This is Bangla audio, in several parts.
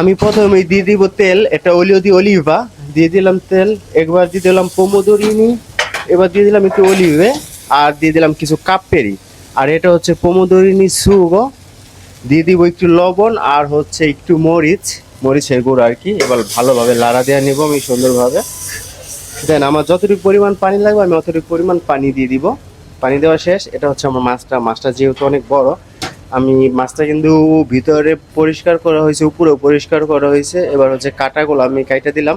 আমি প্রথমে দিয়ে দিব তেল এটা অলিও দি অলিভা, দিয়ে দিলাম তেল, একবার দিয়ে দিলাম পোমোদরিনি এবার দিয়ে দিলাম একটু অলিভে, আর দিয়ে দিলাম কিছু কাপেরি আর এটা হচ্ছে পোমোদরিনি সুগো দিয়ে দিব একটু লবণ আর হচ্ছে একটু মরিচ, মরিচের গুঁড়ো আর কি, এবার ভালোভাবে লাড়া দেওয়া নেব আমি সুন্দরভাবে। দেন আমার যতটুকু পরিমাণ পানি লাগবে, আমি অতটুকু পরিমাণ পানি দিয়ে দিব। পানি দেওয়া শেষ, এটা হচ্ছে আমার মাছটা মাছটা যেহেতু অনেক বড় আমি মাছটা কিন্তু ভিতরে পরিষ্কার করা হয়েছে, উপরেও পরিষ্কার করা হয়েছে। এবার হচ্ছে কাটাগুলো আমি কাইটা দিলাম।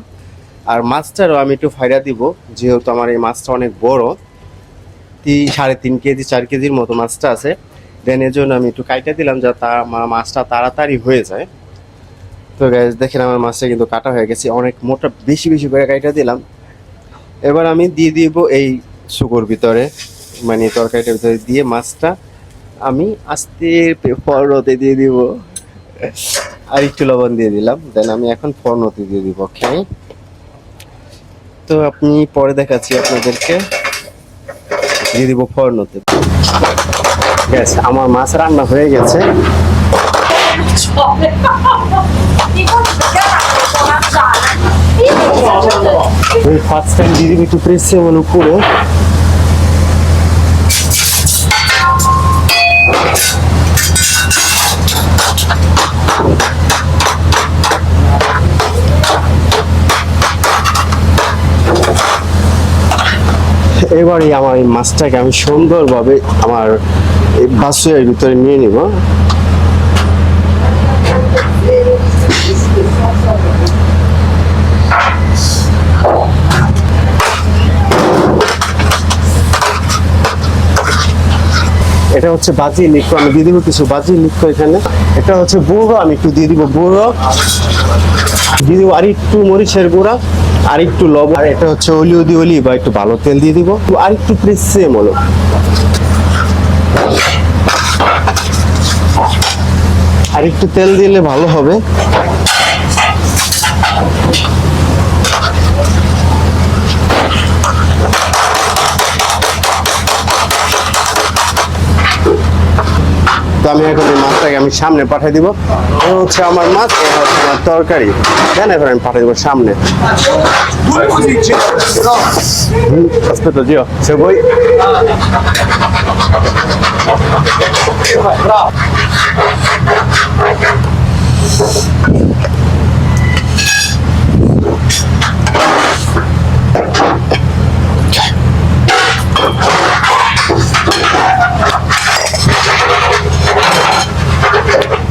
আর মাছটারও আমি একটু ফাইরা দিব, যেহেতু আমার এই মাছটা অনেক বড়। তিন সাড়ে তিন কেজি, চার কেজির মতো মাছটা আছে। দেন এর জন্য আমি একটু কাইটা দিলাম যাতে আমার মাছটা তাড়াতাড়ি হয়ে যায়। তো গ্যাস দেখেন আমার মাছটা কিন্তু কাটা হয়ে গেছে। অনেক মোটা, বেশি বেশি করে কাইটা দিলাম। এবার আমি দিয়ে দিব এই সুগোর ভিতরে মানে তরকারিটার ভিতরে দিয়ে মাছটা। আমি আস্তে ফর্নতে দিয়ে দিব। আর একটু লবণ দিয়ে দিলাম দেন আমি এখন ফর্নতে দিয়ে দিব ওকে? তো আপনি পরে দেখাচ্ছি আপনাদেরকে। দিয়ে দিব ফর্নতে গ্যাস আমার মাছ রান্না হয়ে গেছে। ফার্স্ট টাইম দিদি একটু প্রেসে বলে উপরে। এবারে আমার এই মাছটাকে আমি সুন্দরভাবে আমার এই বাসের ভিতরে নিয়ে নিব। এটা হচ্ছে বাজি লিখো আমি দিয়ে দিব কিছু বাজি লিখো এখানে। এটা হচ্ছে বুড়ো, আমি একটু দিয়ে দিব বুড়ো। দিয়ে দিব আর একটু মরিচের গুঁড়া। আর একটু লবণ। আর এটা হচ্ছে অলিও দি অলি বা একটু ভালো তেল দিয়ে দিব। আর একটু সেম হলো আর একটু তেল দিলে ভালো হবে। আমি এখন এই মাছটাকে আমি সামনে পাঠিয়ে দিব। এ হচ্ছে আমার মাছ এ হচ্ছে আমার তরকারি। দেন এবার আমি পাঠিয়ে দিব সামনে। zio se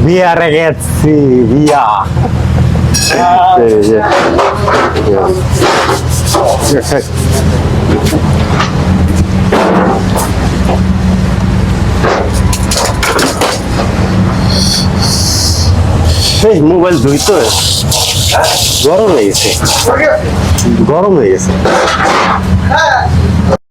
via ragazzi via Sì, via. Via. এই মোবাইল ধুইতো গরম হয়ে গেছে গরম হয়ে গেছে